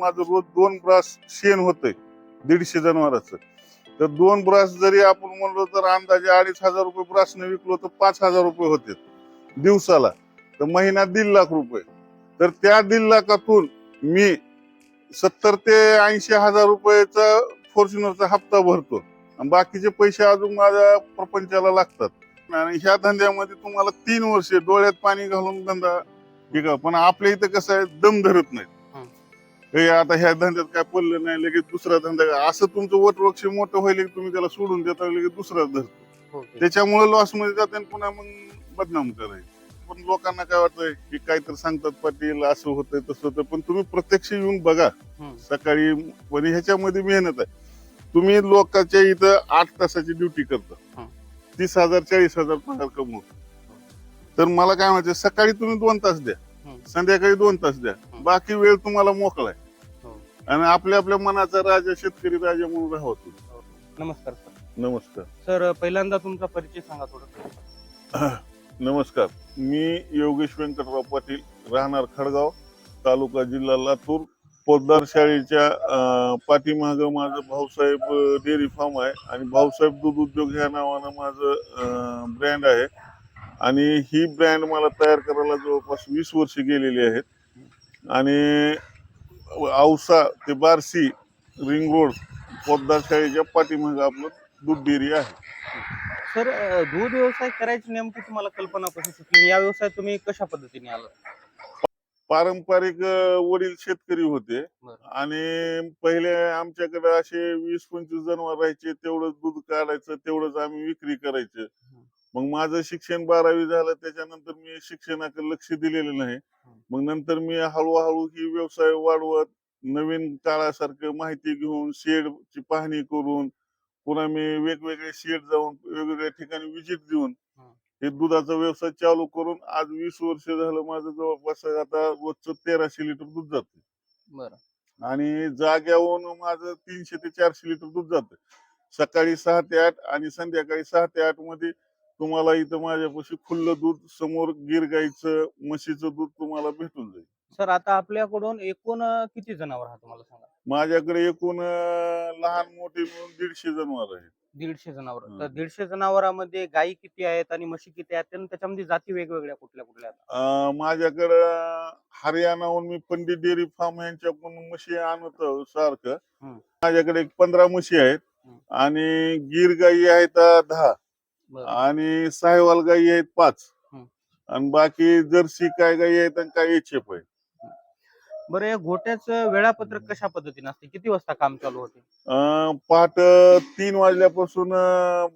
माझं रोज दोन ब्रास शेण होतंय दीडशे जनावरांचं. तर दोन ब्रास जरी आपण म्हणलो तर अंदाजे अडीच हजार रुपये ब्रासने विकलो तर पाच हजार रुपये होते दिवसाला. तर महिना दीड लाख रुपये. तर त्या दीड लाखातून मी सत्तर ते ऐंशी हजार रुपयाचा फॉर्च्युनरचा हप्ता भरतो. आणि बाकीचे पैसे अजून माझ्या प्रपंचाला लागतात. आणि ह्या धंद्यामध्ये तुम्हाला तीन वर्ष डोळ्यात पाणी घालून धंदा ठीक पण आपल्या इथं कसं आहे दम धरत नाही हे आता ह्या धंद्यात काय पडलं नाही लगेच दुसरा धंदा. असं तुमचं वटवृक्ष मोठं होईल की तुम्ही त्याला सोडून देता लगेच दुसरा धरतो त्याच्यामुळे लॉसमध्ये जाते आणि पुन्हा मग बदनाम करायचं. पण लोकांना काय वाटतंय की काहीतरी सांगतात पाटील असं होतंय तसं होतं पण तुम्ही प्रत्यक्ष येऊन बघा. सकाळी पण ह्याच्यामध्ये मेहनत आहे. तुम्ही लोकांच्या इथं आठ तासाची ड्युटी करता. हं. तीस हजार चाळीस हजार पगार कमवतो. तर मला काय म्हणायचं सकाळी तुम्ही दोन तास द्या. हं. संध्याकाळी दोन तास द्या. हं. बाकी वेळ तुम्हाला मोकळा आहे. हो. आणि आपल्या आपल्या मनाचा राजा शेतकरी राजा म्हणून राहावं तुम्ही. नमस्कार सर. नमस्कार. सर पहिल्यांदा तुमचा परिचय सांगा थोडं. नमस्कार. मी योगेश व्यंकटराव पाटील राहणार खडगाव तालुका जिल्हा लातूर. पोद्दार शाळेच्या अं, पाठीमागं माझं भाऊसाहेब अं, डेअरी फार्म आहे. आणि भाऊसाहेब दूध उद्योग ह्या नावानं माझं ब्रँड आहे. आणि ही ब्रँड मला तयार करायला जवळपास वीस वर्ष गेलेली आहेत. आणि औसा ते बार्शी रिंग रोड पोद्दार शाळेच्या पाठीमागं आपलं दूध डेअरी आहे. सर दूध व्यवसाय करायची नेमकी तुम्हाला कल्पना कशी सुचली या व्यवसाय तुम्ही कशा पद्धतीने आला पारंपरिक अं, वडील शेतकरी होते. बरं. आणि पहिले आमच्याकडे असे वीस पंचवीस जनावर राहायचे. तेवढंच दूध काढायचं तेवढंच आम्ही विक्री करायचं. मग माझं शिक्षण बारावी झालं त्याच्यानंतर मी शिक्षणाकडे लक्ष दिलेलं नाही. मग नंतर मी हळूहळू ही व्यवसाय वाढवत नवीन काळासारखं माहिती घेऊन शेडची पाहणी करून पुन्हा मी वेगवेगळे शेड जाऊन वेगवेगळ्या ठिकाणी विजिट देऊन हं. दुधाचा व्यवसाय चालू करून आज वीस वर्ष झालं माझं जवळपास आता रोजचं तेराशे लिटर दूध जातं बरं. आणि जाग्यावरून माझं तीनशे ते चारशे लिटर दूध जातं सकाळी सहा ते आठ आणि संध्याकाळी सहा ते आठमध्ये तुम्हाला इथं माझ्यापाशी खुल्लं दूध समोर गिर गाईचं म्हशीचं दूध तुम्हाला भेटून जाईल सर आता आपल्याकडून एकूण किती जनावर आहात तुम्हाला सांगा माझ्याकडे एकूण अं, लहान मोठे मिळून दीडशे जनावर आहेत दीडशे जनावर हं. तर दीडशे जनावरांमध्ये गायी किती आहेत आणि म्हशी किती आहेत आणि त्याच्यामध्ये जाती वेगवेगळ्या कुठल्या कुठल्या आहेत? अं, माझ्याकडं हरियाणाहून मी पंडित डेअरी फार्म यांच्याकडून म्हशी आणतो सारखं. माझ्याकडे एक पंधरा म्हशी आहेत. आणि गिर गाई आहेत अं, दहा. आणि साहेवाल गाई आहेत पाच. आणि बाकी जर्सी काय गाई आहेत आणि काय एचएफ आहे बरं या गोट्याचं वेळापत्रक कशा पद्धतीने असते? किती वाजता काम चालू होते? पहाट तीन वाजल्यापासून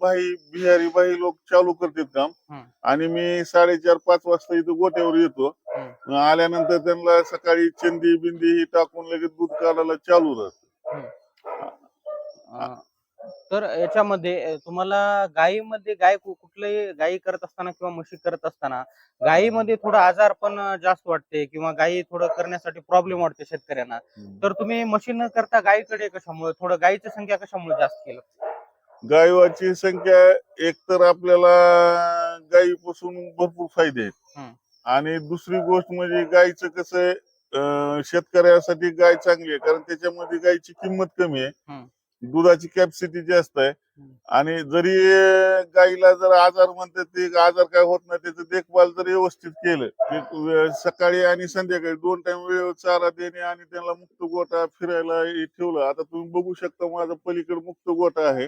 बाई बिहारी बाई लोक चालू करतात काम. आणि मी साडेचार पाच वाजता इथं गोट्यावर येतो. आल्यानंतर त्यांना सकाळी चंदी बिंदी ही टाकून लगेच दूध काढायला चालू राहत. तर याच्यामध्ये तुम्हाला गायीमध्ये गाय कुठलंही गायी करत असताना किंवा म्हशी करत असताना गायीमध्ये थोडं आजार पण जास्त वाटते किंवा गायी थोडं करण्यासाठी प्रॉब्लेम वाटते शेतकऱ्यांना. तर तुम्ही म्हशी न करता गायीकडे कशामुळे थोडं गायीची संख्या कशामुळे जास्त केलं? गायवाची संख्या एक तर आपल्याला गायीपासून भरपूर फायदे आहेत. आणि दुसरी गोष्ट म्हणजे गायचं कसं शेतकऱ्यासाठी गाय चांगली आहे कारण त्याच्यामध्ये गायची किंमत कमी आहे. दुधाची कॅपॅसिटी जास्त आहे. आणि जरी अं, गायीला जर आजार म्हणतात ते आजार काय होत नाही त्याचं देखभाल जर व्यवस्थित केलं सकाळी आणि संध्याकाळी दोन टाइम वेळेवर चारा देणे आणि त्यांना मुक्त गोटा फिरायला ठेवलं. आता तुम्ही बघू शकता माझा पलीकडे मुक्त गोटा आहे.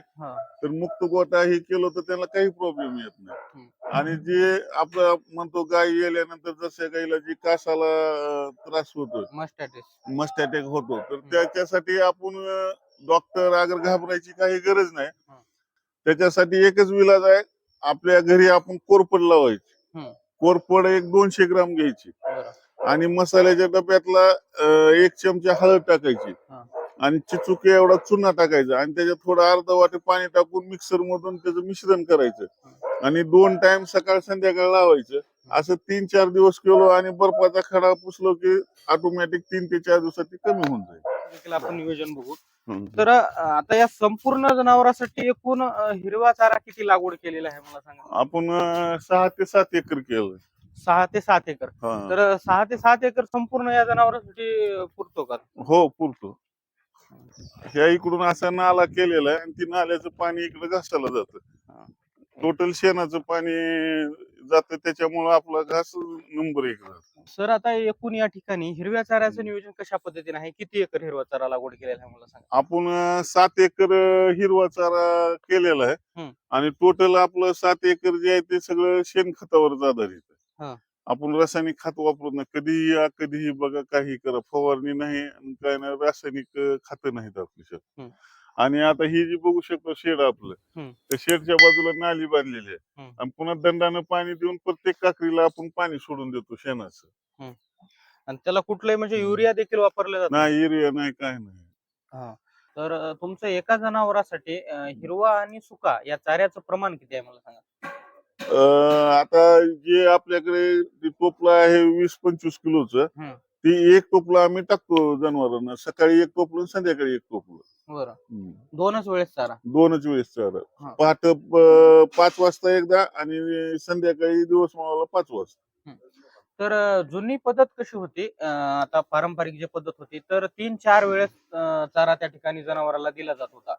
तर मुक्त गोटा हे केलं तर त्यांना काही प्रॉब्लेम येत नाही. आणि जे आपलं म्हणतो गाय गेल्यानंतर जसं गायीला जी कासाला त्रास होतो मस्टॅटिस मस्ट अटॅक होतो. तर त्याच्यासाठी आपण डॉक्टर अगर घाबरायची काही गरज नाही. त्याच्यासाठी एकच विलाज आहे आपल्या घरी आपण कोरपड लावायची. कोरपड एक दोनशे ग्राम घ्यायची. आणि मसाल्याच्या डब्यातला एक चमचा हळद टाकायची. आणि चिचुके एवढा चुना टाकायचा आणि त्याच्यात थोडं अर्धा वाटी पाणी टाकून मिक्सर मधून त्याचं मिश्रण करायचं. आणि दोन टाइम सकाळ संध्याकाळ लावायचं. असं तीन चार दिवस केलो आणि बर्फाचा खडा पुसलो की ऑटोमॅटिक तीन ते चार दिवसात कमी होऊन जाईल. आपण नियोजन बघू. तर आता या संपूर्ण जनावरांसाठी एकूण हिरवा चारा किती लागवड केलेला आहे मला सांगा? आपण सहा ते सात एकर केलं सहा ते सात एकर. तर सहा ते सात एकर संपूर्ण या जनावरांसाठी पुरतो का? हो पुरतो. ह्या इकडून असा नाला केलेला आहे आणि ती नाल्याचं पाणी इकडे घासाला हा. जातं टोटल शेणाचं पाणी जातं त्याच्यामुळं आपला घास नंबर एक सर आता एकूण या ठिकाणी हिरव्या चाऱ्याचं नियोजन कशा पद्धतीने आहे? किती एकर हिरवा चारा लागवड केलेला आहे मला सांगा. आपण अं, सात एकर हिरवा चारा केलेला आहे. आणि टोटल आपलं सात एकर जे आहे ते सगळं शेणखतावरच आधारित हा. आहे आपण रासायनिक खत वापरत नाही. कधीही या कधीही बघा काही करा. फवारणी नाही आणि काय नाही. रासायनिक खत नाहीत आपली हम्म. आणि आता ही जी बघू शकतो शेड आपलं. त्या शेडच्या बाजूला नाली बांधलेली आहे. आणि पुन्हा दंडानं पाणी देऊन प्रत्येक काकडीला आपण पाणी सोडून देतो शेणाचं. आणि त्याला कुठलंही म्हणजे युरिया देखील वापरलं जातं नाही एरिया नाही काय नाही. हा. तर तुमचं एका जनावरासाठी हिरवा आणि सुका या चाऱ्याचं प्रमाण किती आहे मला सांगा? आता जे आपल्याकडे टोपलं आहे वीस पंचवीस किलोचं. ती एक टोपलं आम्ही टाकतो जनावरांना. सकाळी एक टोपलं संध्याकाळी एक टोपलं. बरं. दोनच वेळेस चारा. दोनच वेळेस चारा. पाच वाजता एकदा आणि संध्याकाळी दिवस मावाला पाच वाजता. तर जुनी पद्धत कशी होती? आता पारंपरिक जी पद्धत होती तर तीन चार वेळेस चारा त्या ठिकाणी जनावराला दिला जात होता.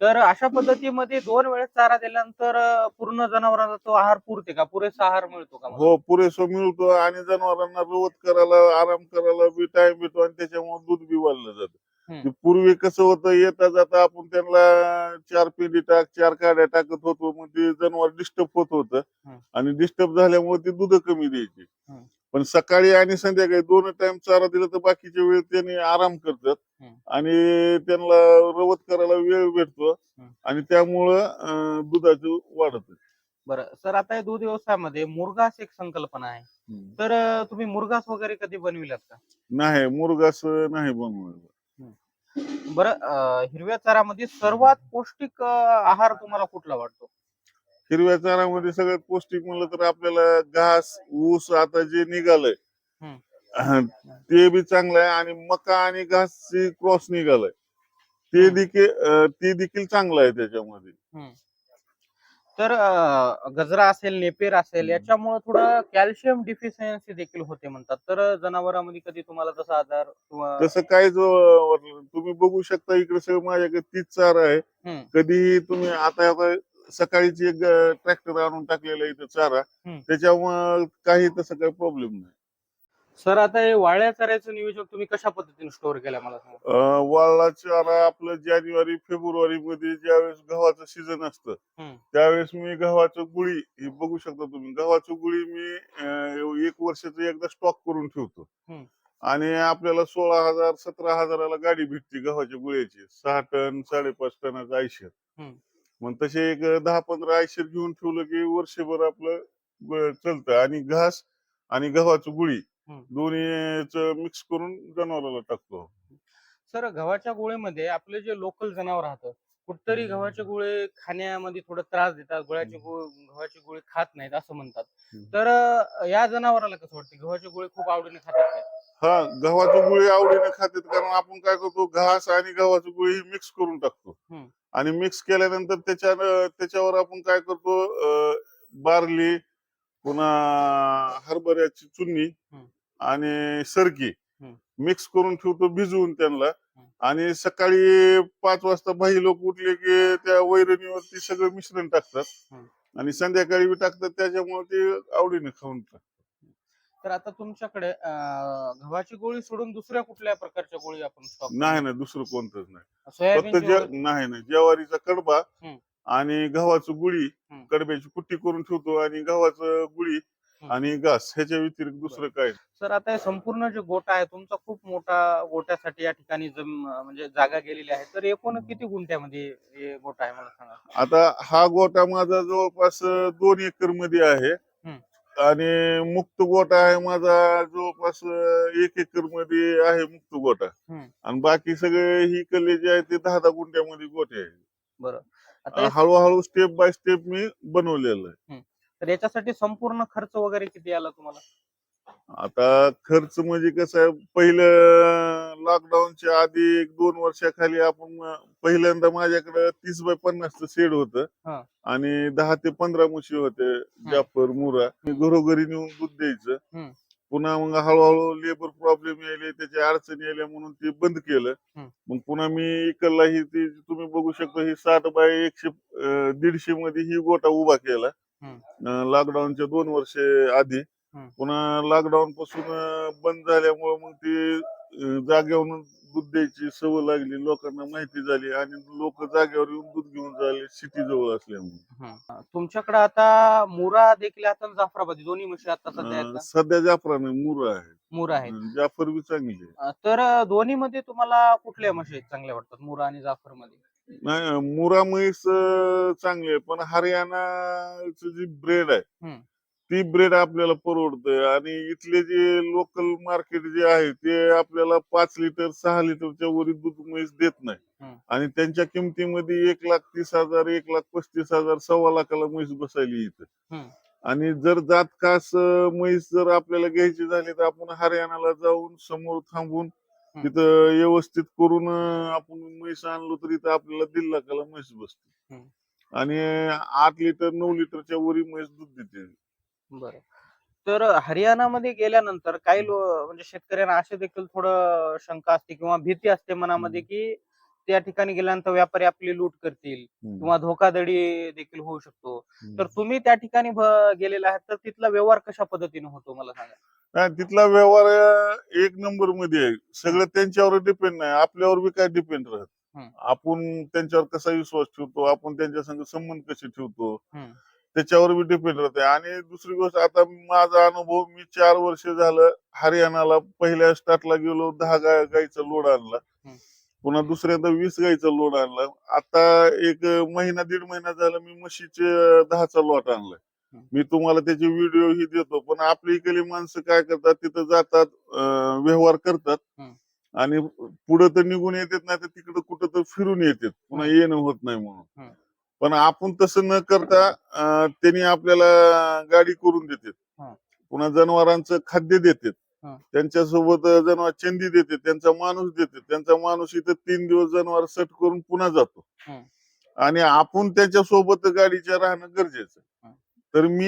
तर अशा पद्धतीमध्ये दोन वेळेस चारा दिल्यानंतर पूर्ण जनावरांना तो आहार पुरते का? पुरेसा आहार मिळतो का? हो पुरेसं मिळतो आणि जनावरांना रवत करायला आराम करायला बी टाइम भेटतो आणि त्याच्यामुळे दूध बी वाढलं जातं. ते पूर्वी कसं होतं येता जाता आपण त्यांना चार पिंडी टाक चार काड्या टाकत होतो मग ते जनावर डिस्टर्ब होत होतं. आणि डिस्टर्ब झाल्यामुळे ते दूध कमी द्यायची. पण सकाळी आणि संध्याकाळी दोन टाइम चारा दिला तर बाकीच्या वेळ त्यांनी आराम करतात. आणि त्यांना रवत करायला वेळ भेटतो. आणि त्यामुळं दुधाचं वाढत. बरं. सर आता दूध व्यवसायामध्ये मुरगास एक संकल्पना आहे. तर तुम्ही मुरगास वगैरे कधी बनविलात का? नाही मुरगास नाही बनवायचं बरं हिरव्या चारामध्ये सर्वात पौष्टिक आहार तुम्हाला कुठला वाटतो? हिरव्या चारामध्ये सगळ्यात पौष्टिक म्हणलं तर आपल्याला घास ऊस आता जे निघालंय ते बी चांगलं आहे आणि मका आणि घासची क्रॉस निघालंय. ते. देखील ते देखील चांगलं आहे त्याच्यामध्ये. तर गजरा असेल नेपेर असेल. याच्यामुळे थोडं कॅल्शियम डिफिशियन्सी देखील होते म्हणतात तर जनावरांमध्ये कधी तुम्हाला तसा आजार किंवा तसं काय जो तुम्ही बघू शकता इकडे सगळं माझ्याकडे तीच चारा आहे. कधीही तुम्ही आता आता सकाळीची एक ट्रॅक्टर आणून टाकलेला इथं चारा. त्याच्यामुळे काही तसं काही प्रॉब्लेम नाही सर आता हे वाळ्या चाऱ्याचं नियोजन तुम्ही कशा पद्धतीने स्टोअर केलं मला सांगा वाळला चारा आपलं जानेवारी फेब्रुवारी मध्ये ज्यावेळेस गव्हाचं सीझन असतं हम्म. त्यावेळेस मी गव्हाचं गुळी हे बघू शकता तुम्ही गव्हाचं गुळी मी अं, एक वर्षाचं एकदा स्टॉक करून ठेवतो हम्म. आणि आपल्याला सोळा हजार सतरा हजाराला गाडी भेटते गव्हाच्या गुळ्याची सहा टन साडेपाच टनाचं आयशर हम्म. मग तसे एक दहा पंधरा आयशर घेऊन ठेवलं की वर्षभर आपलं ग- चालतं आणि घास आणि गव्हाचं गुळी. दोन्हीच मिक्स करून जनावराला टाकतो सर गव्हाच्या गोळीमध्ये आपले जे लोकल जनावर राहतं कुठतरी. गव्हाचे गोळे खाण्यामध्ये थोडं त्रास देतात गोळ्याची गव्हाची गोळी खात नाहीत असं म्हणतात. तर या जनावराला कसं वाटतं गव्हाची गोळी खूप आवडीने खातात काय हा गव्हाचं गुळी आवडीने खातात कारण आपण काय करतो घास आणि गव्हाचं गुळी मिक्स करून टाकतो. आणि मिक्स केल्यानंतर त्याच्या त्याच्यावर आपण काय करतो बार्ली पुन्हा हरभऱ्याची चुन्नी. आणि सरकी. मिक्स करून ठेवतो भिजवून त्यांना. आणि सकाळी पाच वाजता बाई लोक उठले की त्या वैरणीवरती सगळं मिश्रण टाकतात. आणि संध्याकाळी बी टाकतात त्याच्यामुळे ते आवडीने खाऊन टाकतात. तर आता तुमच्याकडे गव्हाची गोळी सोडून दुसऱ्या कुठल्या प्रकारच्या गोळी आपण नाही नाही दुसरं कोणतंच नाही फक्त नाही नाही ज्वारीचा कडबा. आणि गव्हाचं गुळी. कडब्याची कुट्टी करून ठेवतो आणि गव्हाचं गुळी. आणि घास ह्याच्या व्यतिरिक्त दुसरं काय. सर आता हे संपूर्ण जे गोटा आहे तुमचा खूप मोठा गोट्यासाठी या ठिकाणी जम म्हणजे जागा गेलेली आहे. तर एकूण किती गुंठ्यामध्ये हे गोटा आहे मला सांगा? आता हा गोटा माझा जवळपास अं, दोन एकरमध्ये आहे. हम्म. आणि मुक्त गोटा आहे माझा जवळपास अं, एक एकरमध्ये आहे मुक्त गोटा. हम्म. आणि बाकी सगळे ही कल्ले जे आहे ते दहा दहा गुंठ्यामध्ये गोटे आहे बरं. आता हे- हळूहळू स्टेप बाय स्टेप मी बनवलेलं आहे. तर याच्यासाठी संपूर्ण खर्च वगैरे किती आला तुम्हाला? आता खर्च म्हणजे कसं आहे पहिलं लॉकडाऊनच्या आधी एक दोन वर्षाखाली आपण पहिल्यांदा माझ्याकडे तीस बाय पन्नासचं शेड होतं. हा. आणि दहा ते पंधरा म्हशी होते जाफर मुरा. मी घरोघरी नेऊन दूध द्यायचं. पुन्हा मग हळूहळू लेबर प्रॉब्लेम यायले त्याच्या अडचणी आल्या म्हणून ते बंद केलं. हम्म. मग पुन्हा मी इकडला ही ती तुम्ही बघू शकता ही साठ बाय एकशे अं, दीडशे मध्ये ही गोटा उभा केला. लॉकडाऊनच्या दोन वर्ष आधी. पुन्हा लॉकडाऊन पासून बंद झाल्यामुळे मग ते जागेवरून दूध द्यायची सवय लागली लोकांना माहिती झाली आणि लोक जागेवर येऊन दूध घेऊन झाले सिटी जवळ असल्यामुळे. तुमच्याकडे आता मुरा देखील आता जाफराबादी दोन्ही म्हशी आता सध्या? सध्या जाफराने मुर आहे मुरा आहेत अं, जाफर बी चांगली आहे तर दोन्ही मध्ये तुम्हाला कुठल्या म्हशी चांगल्या वाटतात मुरा आणि जाफरमध्ये नाही मुरा म्हैस चांगली आहे पण हरियाणाचं जी ब्रेड आहे हम्म. ती ब्रेड आपल्याला परवडतंय आणि इथले जे लोकल मार्केट जे आहे ते आपल्याला पाच लिटर सहा लिटरच्या वरील दूध म्हैस देत नाही हम्म. आणि त्यांच्या किमतीमध्ये एक लाख तीस हजार एक लाख पस्तीस हजार सव्वा लाखाला म्हैस बसायली इथं हम्म. आणि जर जात कास अं, म्हैस जर आपल्याला घ्यायची झाली तर आपण हरियाणाला जाऊन समोर थांबून. तिथं व्यवस्थित करून आपण म्हैस आणलो तर इथं आपल्याला दीड लाखाला म्हैस बसते. आणि आठ लिटर नऊ लिटरच्या वरी म्हैस दूध देते बरं. तर हरियाणामध्ये गेल्यानंतर काही म्हणजे शेतकऱ्यांना असे देखील थोडं शंका असते किंवा भीती असते मनामध्ये की त्या ठिकाणी गेल्यानंतर व्यापारी आपली लूट करतील किंवा धोकाधडी देखील होऊ शकतो. तर तुम्ही त्या ठिकाणी गेलेला आहात तर तिथला व्यवहार कशा पद्धतीने होतो मला सांगा? तिथला व्यवहार एक नंबरमध्ये आहे. सगळं त्यांच्यावर डिपेंड नाही. आपल्यावर बी काय डिपेंड राहत. आपण त्यांच्यावर कसा विश्वास ठेवतो? आपण त्यांच्या संग संबंध कसे ठेवतो. त्याच्यावर बी डिपेंड राहते. आणि दुसरी गोष्ट आता माझा अनुभव मी चार वर्ष झालं हरियाणाला. पहिल्या स्टार्टला गेलो दहा गाय गाईचा लोड आणला. पुन्हा दुसऱ्यांदा वीस गाईचा लोड आणला. आता एक महिना दीड महिना झाला मी म्हशीचे दहाचा लॉट आणलाय. मी तुम्हाला त्याचे व्हिडिओ ही देतो पण आपली इकडली माणसं काय करतात तिथं जातात व्यवहार करतात. आणि पुढे तर निघून येतात नाही तर तिकडं कुठं तर फिरून येतात पुन्हा येणं होत नाही म्हणून. पण आपण तसं न करता त्यांनी आपल्याला गाडी करून देतात. पुन्हा जनावरांचं खाद्य देतात. त्यांच्यासोबत जनावर चंदी देते त्यांचा माणूस देते त्यांचा माणूस इथं तीन दिवस जनावर सेट करून पुन्हा जातो. आणि आपण त्याच्या सोबत गाडीच्या राहणं गरजेचं. तर मी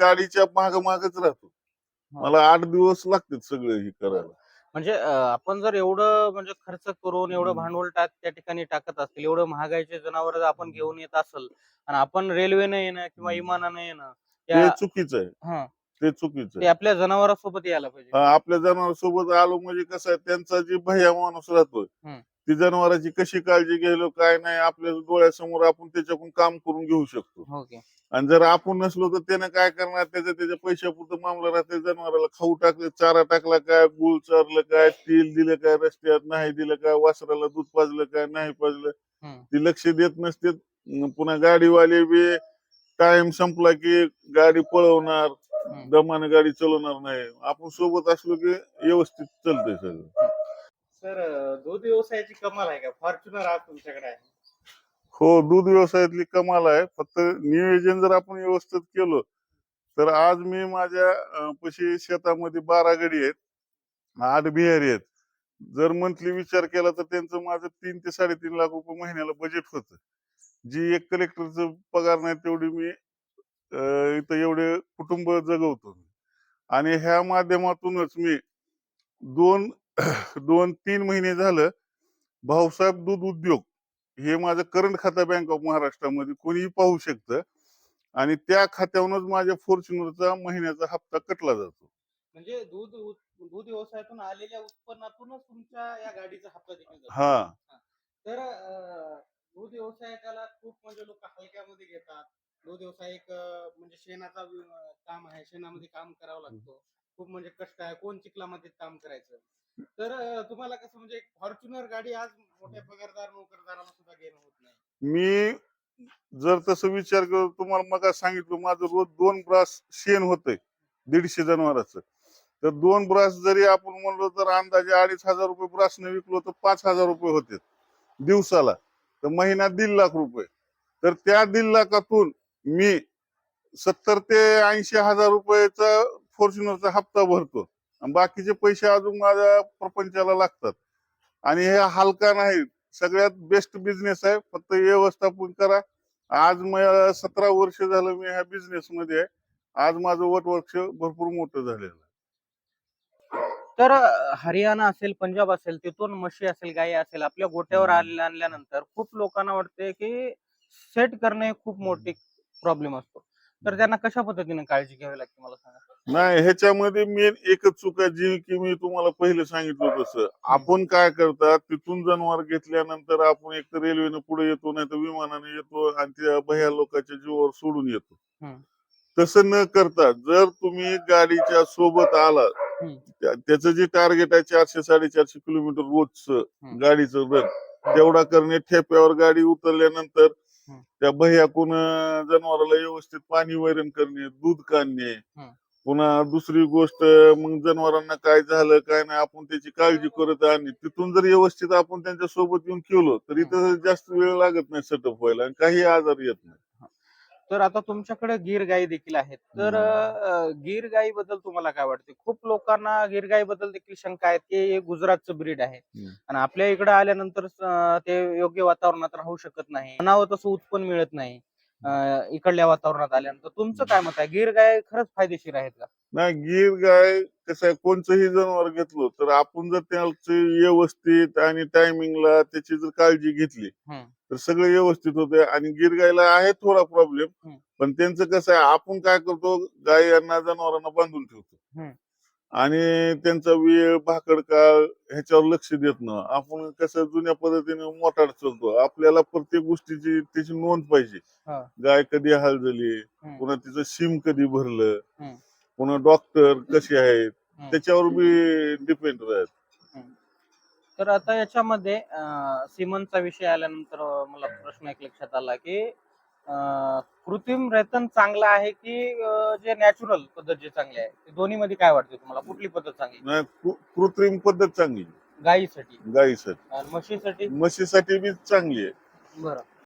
गाडीच्या माग मागच राहतो मला आठ दिवस लागतात सगळं हे करायला. म्हणजे आपण जर एवढं म्हणजे खर्च करून एवढं. भांडवल टाक त्या ठिकाणी टाकत असतील एवढं महागाईचे जनावर आपण घेऊन येत असेल आणि आपण रेल्वेनं येणं किंवा. इमानानं येणं ते चुकीचं आहे. हं, ते चुकीचं ते आहे. आपल्या जनावरांसोबत यायला पाहिजे. हा, आपल्या जनावर सोबत आलो म्हणजे कसं आहे त्यांचा जे भैया माणूस राहतोय. हम्म. ती जनावरांची कशी काळजी घ्यायलो काय नाही आपल्या डोळ्यासमोर आपण त्याच्याकडून काम करून घेऊ शकतो. ओके आणि जर आपण नसलो तर त्यानं काय करणार? त्याच्या त्याच्या पैशापुरतं मामला राहते जनावराला खाऊ टाकले चारा टाकला काय गुळ चारलं काय तेल दिलं काय रस्त्यात नाही दिलं काय वासराला दूध पाजलं काय नाही पाजलं. ती लक्ष देत नसते. पुन्हा गाडीवाले बी टाइम संपला की गाडी पळवणार. दमाने गाडी चालवणार नाही. आपण सोबत असलो की व्यवस्थित चालतंय सगळं. सर दूध व्यवसायाची कमाल आहे का? फॉर्च्युनर आज तुमच्याकडे आहे. हो दूध व्यवसायातली कमाल आहे. फक्त नियोजन जर आपण व्यवस्थित केलं तर आज मी माझ्या अं, पशी शेतामध्ये बारा गडी आहेत आठ बिहारी आहेत. जर मंथली विचार केला तर त्यांचं माझं तीन ते साडेतीन लाख रुपये महिन्याला बजेट होतं. जी एक कलेक्टरचं पगार नाही तेवढी मी अं, इथं एवढे कुटुंब जगवतो. आणि ह्या माध्यमातूनच मी दोन दोन तीन महिने झालं भाऊसाहेब दूध उद्योग हे माझं करंट खातं बँक ऑफ महाराष्ट्रामध्ये कोणीही पाहू शकतं आणि त्या खात्यावरूनच माझ्या फॉर्च्युनरचा महिन्याचा हप्ता कटला जातो. म्हणजे दूध दूध व्यवसायातून आलेल्या उत्पन्नातूनच तुमच्या या गाडीचा हप्ता देखील जातो. हा. तर दूध व्यवसायकाला खूप म्हणजे लोक हलक्यामध्ये घेतात. दूध व्यवसाय एक म्हणजे शेणाचा काम आहे. शेणामध्ये काम करावं लागतं. खूप म्हणजे कष्ट आहे. कोण चिखलामध्ये काम करायचं? तर तुम्हाला कसं म्हणजे फॉर्च्युनर गाडी आज मोठ्या पगारदार नोकरदाराला सुद्धा घेणं होत नाही. मी जर तसं विचार करू तुम्हाला मग सांगितलं माझं रोज दोन ब्रास शेण होतंय दीडशे जनावरांच. तर दोन ब्रास जरी आपण म्हणलो तर अंदाजे अडीच हजार रुपये ब्रासने विकलो तर पाच हजार रुपये होते दिवसाला. तर महिना दीड लाख रुपये. तर त्या दीड लाखातून मी सत्तर ते ऐंशी हजार रुपयाचा फॉर्च्युनरचा हप्ता भरतो. आणि बाकीचे पैसे अजून माझ्या प्रपंचाला लागतात. आणि हे हलका नाही सगळ्यात बेस्ट बिझनेस आहे. फक्त व्यवस्थापन करा. आज मला सतरा वर्ष झालं मी ह्या बिझनेस मध्ये आहे. आज माझं वटवृक्ष भरपूर मोठं झालेलं. तर हरियाणा असेल पंजाब असेल तिथून म्हशी असेल गायी असेल आपल्या गोट्यावर आणल्यानंतर खूप लोकांना वाटते की सेट करणे खूप मोठी प्रॉब्लेम असतो. तर त्यांना कशा पद्धतीने काळजी घ्यावी लागते मला सांगा? नाही ह्याच्यामध्ये मेन एकच चूक आहे जी की मी तुम्हाला पहिले सांगितलं तसं आपण काय करतात तिथून जनावर घेतल्यानंतर आपण एक तर रेल्वेनं पुढे येतो नाही तर विमानाने येतो आणि त्या भया लोकांच्या जीवावर सोडून येतो. तसं न करता जर तुम्ही गाडीच्या सोबत आला त्याचं जे टार्गेट आहे चारशे साडेचारशे किलोमीटर रोजचं. गाडीचं रन तेवढा करणे ठेप्यावर गाडी उतरल्यानंतर. त्या अं, जनावराला व्यवस्थित पाणी वैरण करणे दूध काढणे. पुन्हा दुसरी गोष्ट मग जनावरांना काय झालं काय नाही आपण त्याची काळजी करत आणि तिथून जर व्यवस्थित आपण त्यांच्यासोबत येऊन केलो तर इथं जास्त वेळ लागत नाही सेटअप व्हायला आणि काही आजार येत नाही. तर आता तुमच्याकडे गीर गाई देखील आहेत. तर गीर गाई बद्दल तुम्हाला काय वाटते? खूप लोकांना गीर गाई बद्दल देखील शंका आहेत की हे गुजरातचं ब्रीड आहे. आणि आपल्या इकडे आल्यानंतर ते योग्य वातावरणात राहू शकत नाही. म्हणावं तसं उत्पन्न मिळत नाही. इकडल्या वातावरणात आल्यानंतर तुमचं काय मत आहे गीर गाय खरंच फायदेशीर आहेत का नाही गीर गाय कसं आहे कोणचंही जनावर घेतलं तर आपण जर त्याची व्यवस्थित आणि टायमिंगला त्याची जर काळजी घेतली हम्म. तर सगळं व्यवस्थित होते आणि गीर गायला आहे थोडा प्रॉब्लेम हम्म. पण त्यांचं कसं आहे आपण काय करतो गाय यांना जनावरांना बांधून ठेवतो हम्म. आणि त्यांचा वेळ भाकड काळ ह्याच्यावर लक्ष देत ना आपण कसं जुन्या पद्धतीने मोठाड चालतो आपल्याला प्रत्येक गोष्टीची त्याची नोंद पाहिजे हा. गाय कधी हाल झाली हम्म. पुन्हा तिचं सिम कधी भरलं हम्म. पुन्हा डॉक्टर कसे आहेत हम्म. त्याच्यावर बी डिपेंड राहत तर आता याच्यामध्ये अं, सिमनचा विषय आल्यानंतर मला प्रश्न एक लक्षात आला की कृत्रिम रेतन चांगला आहे की जे नॅचरल पद्धत जे चांगली आहे? ते दोन्ही मध्ये काय वाटते तुम्हाला? कुठली पद्धत चांगली? नाही कृ- कृत्रिम पद्धत चांगली. गायीसाठी गायीसाठी आणि म्हशीसाठी? म्हशीसाठी बी चांगली आहे. बरं.